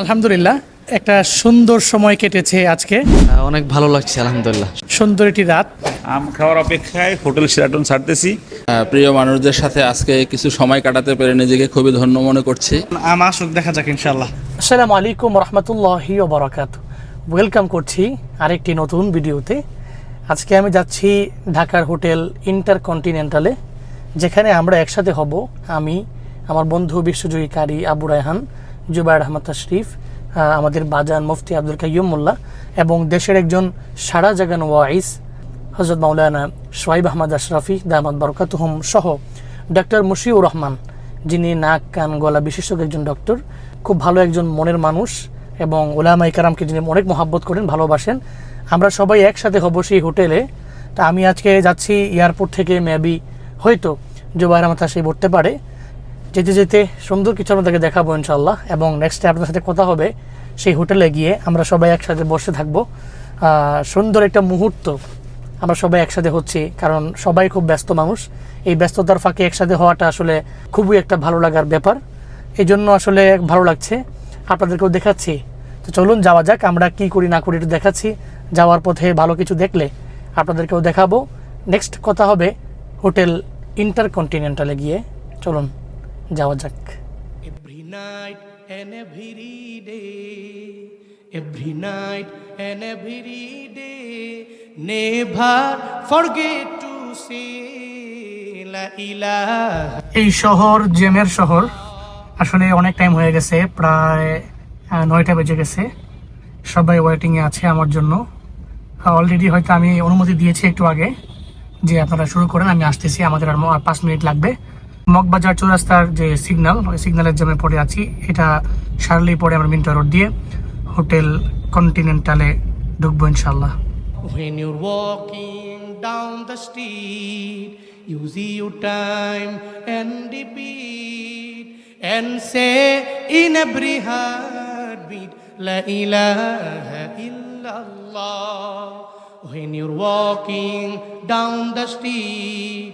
আলহামদুলিল্লাহ একটা সুন্দর সময় কেটেছে আজকে। অনেক ভালো লাগছে আলহামদুলিল্লাহ। সুন্দর একটি রাত। আম খাওয়ার অপেক্ষায় হোটেল সেরাটন ছাড়তেছি। প্রিয় মানুষদের সাথে আজকে কিছু সময় কাটাতে পেরে নিজেকে খুবই ধন্য মনে করছি। আম আসুক দেখা যাক ইনশাল্লাহ আসসালামু আলাইকুম রহমতুল্লাহি ওবরাকাত। ওয়েলকাম করছি আরেকটি নতুন ভিডিওতে। আজকে আমি যাচ্ছি ঢাকার হোটেল ইন্টারকন্টিনেন্টালে যেখানে আমরা একসাথে হব আমি আমার বন্ধু বিশ্বজয়ী কারি আবু রায়হান জুবাইর আহমদ তশরিফ আমাদের বাজান মুফতি আব্দুল কাইয়ুম মোল্লা এবং দেশের একজন সারা জাগান ওয়াইস হজরত মাওলানা সোয়াইব আহমদ আশরাফি দাহমদ বরকাতুহম সহ ডক্টর মুশিউর রহমান, যিনি নাক, কান, গলা বিশেষজ্ঞ একজন ডক্টর, খুব ভালো একজন মনের মানুষ এবং ওলামা ইকারামকে যিনি অনেক মহাব্বত করেন, ভালোবাসেন। আমরা সবাই একসাথে হব সেই হোটেলে। তা আমি আজকে যাচ্ছি এয়ারপোর্ট থেকে মেবি হয়তো জুবাইর আহমদ সেই উঠতে পারে। যেতে যেতে সুন্দর কিছু আপনাদেরকে দেখাবো ইনশাল্লাহ এবং নেক্সট আপনাদের সাথে কথা হবে। সেই হোটেলে গিয়ে আমরা সবাই একসাথে বসে থাকব। সুন্দর একটা মুহূর্ত আমরা সবাই একসাথে হচ্ছি, কারণ সবাই খুব ব্যস্ত মানুষ। এই ব্যস্ততার ফাঁকে একসাথে হওয়াটা আসলে খুবই একটা ভালো লাগার ব্যাপার। এই জন্য আসলে ভালো লাগছে। আপনাদেরকেও দেখাচ্ছি। তো চলুন যাওয়া যাক, আমরা কি করি না করি একটু দেখাচ্ছি। যাওয়ার পথে ভালো কিছু দেখলে আপনাদেরকেও দেখাবো। নেক্সট কথা হবে হোটেল ইন্টারকন্টিনেন্টালে গিয়ে। চলুন। যাওয়া যাক। Every night and every day, every night and every day, never forget to say La ilaha এই শহর জেমের শহর আসলে অনেক টাইম হয়ে গেছে প্রায় নয়টা বেজে গেছে। সবাই ওয়েটিংয়ে আছে আমার জন্য। অলরেডি হয়তো আমি অনুমতি দিয়েছি একটু আগে যে আপনারা শুরু করেন আমি আসতেছি আমাদের আর পাঁচ মিনিট লাগবে। মগবাজার চৌরাস্তার যে সিগন্যাল ওই সিগন্যালের জমে পড়ে আছি এটা সারলেই পরে আমরা মিন্টো রোড দিয়ে হোটেল কন্টিনেন্টালে ঢুকবো ইনশাল্লাহ When you're walking down the street, use your time and repeat and say in every heartbeat, La ilaha illallah. When you're walking down the street,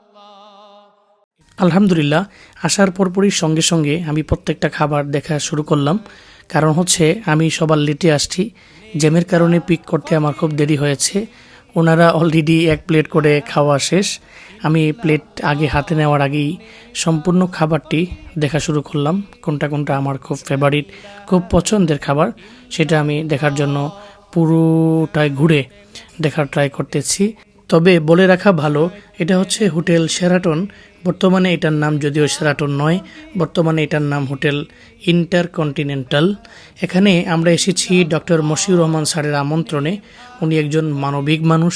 আলহামদুলিল্লাহ, আসার পরপরই সঙ্গে সঙ্গে আমি প্রত্যেকটা খাবার দেখা শুরু করলাম। কারণ হচ্ছে, আমি সবার লেটে আসছি। জ্যামের কারণে পিক করতে আমার খুব দেরি হয়েছে। ওনারা অলরেডি এক প্লেট করে খাওয়া শেষ। আমি প্লেট আগে হাতে নেওয়ার আগেই সম্পূর্ণ খাবারটি দেখা শুরু করলাম। কোনটা কোনটা আমার খুব ফেভারিট খুব পছন্দের খাবার, সেটা আমি দেখার জন্য পুরোটাই ঘুরে দেখার ট্রাই করতেছি। তবে বলে রাখা ভালো, এটা হচ্ছে হোটেল শেরাটন। বর্তমানে এটার নাম যদিও শেরাটন নয়, বর্তমানে এটার নাম হোটেল ইন্টারকন্টিনেন্টাল। এখানে আমরা এসেছি ডক্টর মশিউর রহমান স্যারের আমন্ত্রণে। উনি একজন মানবিক মানুষ।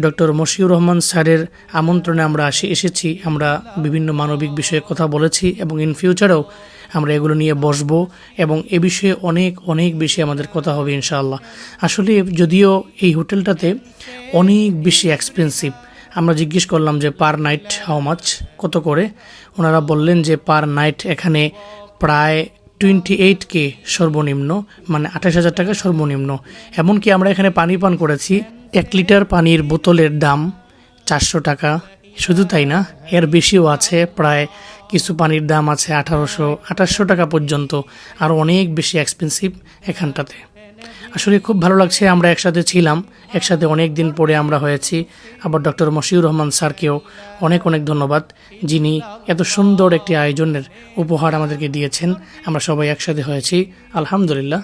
ডক্টর মশিউর রহমান স্যারের আমন্ত্রণে আমরা আসি, এসেছি। আমরা বিভিন্ন মানবিক বিষয়ে কথা বলেছি এবং ইন ফিউচারেও আমরা এগুলো নিয়ে বসবো এবং এ বিষয়ে অনেক অনেক বেশি আমাদের কথা হবে ইনশাআল্লাহ। আসলে যদিও এই হোটেলটাতে অনেক বেশি এক্সপেন্সিভ আমরা জিজ্ঞেস করলাম যে পার নাইট হাও মাছ কত করে? ওনারা বললেন যে পার নাইট এখানে প্রায় টোয়েন্টি এইট কে সর্বনিম্ন মানে আঠাশ হাজার টাকা সর্বনিম্ন। এমনকি আমরা এখানে পানি পান করেছি, এক লিটার পানির বোতলের দাম চারশো টাকা। শুধু তাই না, এর বেশিও আছে, প্রায় কিছু পানির দাম আছে আঠারোশো আঠাশশো টাকা পর্যন্ত, আর অনেক বেশি এক্সপেন্সিভ এখানটাতে। আসলে খুব ভালো লাগছে আমরা একসাথে ছিলাম, একসাথে অনেক দিন পরে আমরা হয়েছি। আবার ডক্টর মশিউর রহমান স্যারকেও অনেক অনেক ধন্যবাদ, যিনি এত সুন্দর একটি আয়োজনের উপহার আমাদেরকে দিয়েছেন। আমরা সবাই একসাথে হয়েছি, আলহামদুলিল্লাহ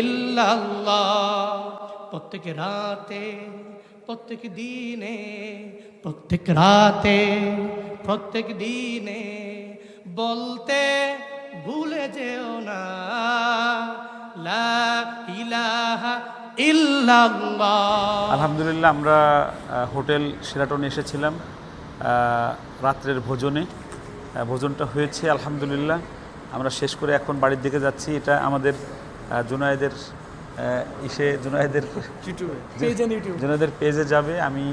ইল্লাল্লাহ, প্রত্যেক রাতে প্রত্যেক দিনে, প্রত্যেক রাতে, প্রত্যেক দিনে বলতে ভুলে যেও না। আলহামদুলিল্লাহ, আমরা হোটেল সেরাটনে এসেছিলাম রাত্রের ভোজনে। ভোজনটা হয়েছে, আলহামদুলিল্লাহ। আমরা শেষ করে এখন বাড়ির দিকে যাচ্ছি। এটা আমাদের জুনায়েদের ইসে জুনায়েদের জুনায়েদের পেজে যাবে। আমি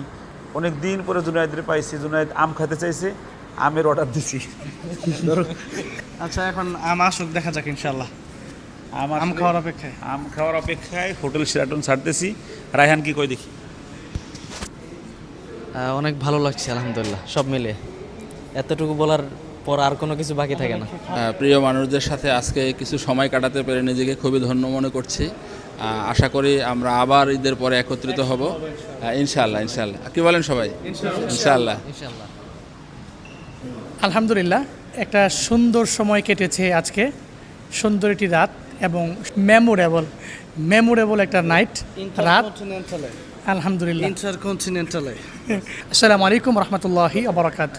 অনেক দিন পরে জুনায়েদের পাইছি। জুনায়েদ আম খেতে চাইছে আমের অর্ডার দিছি। আচ্ছা এখন আম আসুক দেখা যাক ইনশাল্লাহ আম আম খাওয়ার অপেক্ষায়। আম খাওয়ার অপেক্ষায় হোটেল সেরাটন ছাড়তেছি। রায়হান কি কই দেখি? অনেক ভালো লাগছে আলহামদুলিল্লাহ সব মিলে। এতটুকু বলার পর আর কোনো কিছু বাকি থাকে না। প্রিয় মানুষদের সাথে আজকে কিছু সময় কাটাতে পেরে নিজেকে খুবই ধন্য মনে করছি। আশা করি আমরা আবার ঈদের পরে একত্রিত হব। আহ, ইনশাআল্লাহ ইনশাআল্লাহ। কি বলেন সবাই? ইনশাআল্লাহ। ইনশাল্লাহ আলহামদুলিল্লাহ একটা সুন্দর সময় কেটেছে আজকে। সুন্দর একটি রাত এবং মেমোরেবল মেমোরেবল একটা নাইট রাত। আলহামদুলিল্লাহ। ইন্টারকন্টিনেন্টালে আসসালামু আলাইকুম রহমতুল্লাহি আবরাকাত